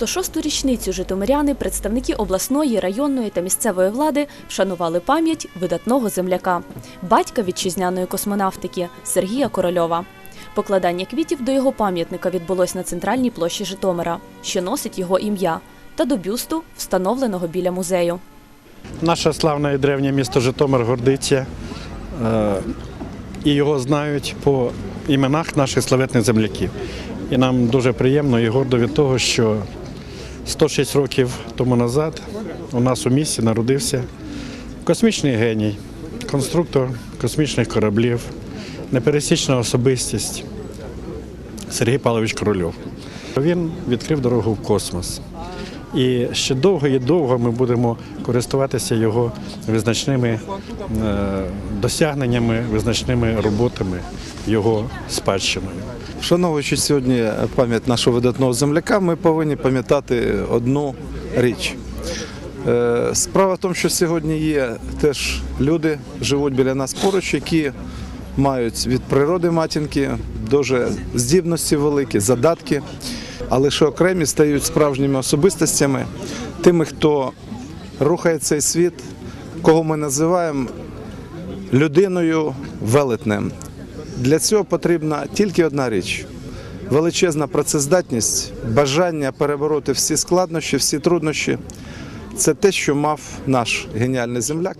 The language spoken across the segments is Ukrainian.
106-ту річницю житомиряни, представники обласної, районної та місцевої влади вшанували пам'ять видатного земляка, батька вітчизняної космонавтики Сергія Корольова. Покладання квітів до його пам'ятника відбулось на центральній площі Житомира, що носить його ім'я, та до бюсту, встановленого біля музею. Наше славне і древнє місто Житомир гордиться. е, І його знають по іменах наших славетних земляків. І нам дуже приємно і гордо від того, що 106 років тому назад у нас у місті народився космічний геній, конструктор космічних кораблів, непересічна особистість Сергій Павлович Корольов. Він відкрив дорогу в космос. І ще довго і довго ми будемо користуватися його визначними е, досягненнями, визначними роботами, його спадщиною. Вшановуючи сьогодні пам'ять нашого видатного земляка, ми повинні пам'ятати одну річ. Е, Справа в тому, що сьогодні є теж люди, живуть біля нас поруч, які мають від природи матінки дуже здібності великі, задатки, а лише окремі стають справжніми особистостями, тими, хто рухає цей світ, кого ми називаємо людиною велетнем. Для цього потрібна тільки одна річ: величезна працездатність, бажання перебороти всі складнощі, всі труднощі. Це те, що мав наш геніальний земляк.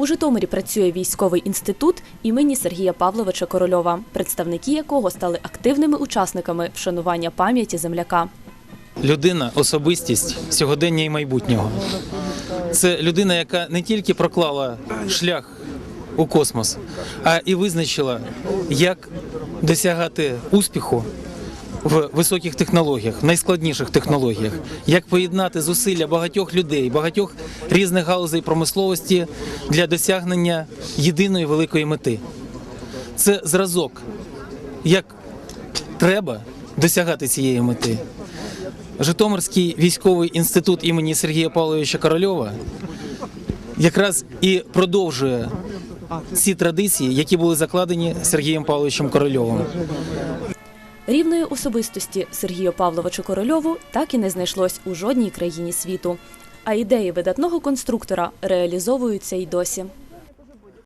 У Житомирі працює військовий інститут імені Сергія Павловича Корольова, представники якого стали активними учасниками вшанування пам'яті земляка. Людина, особистість сьогодення і майбутнього. Це людина, яка не тільки проклала шлях у космос, а і визначила, як досягати успіху в високих технологіях, в найскладніших технологіях, як поєднати зусилля багатьох людей, багатьох різних галузей промисловості для досягнення єдиної великої мети. Це зразок, як треба досягати цієї мети. Житомирський військовий інститут імені Сергія Павловича Корольова якраз і продовжує ці традиції, які були закладені Сергієм Павловичем Корольовим. Рівної особистості Сергію Павловичу Корольову так і не знайшлось у жодній країні світу. А ідеї видатного конструктора реалізовуються й досі.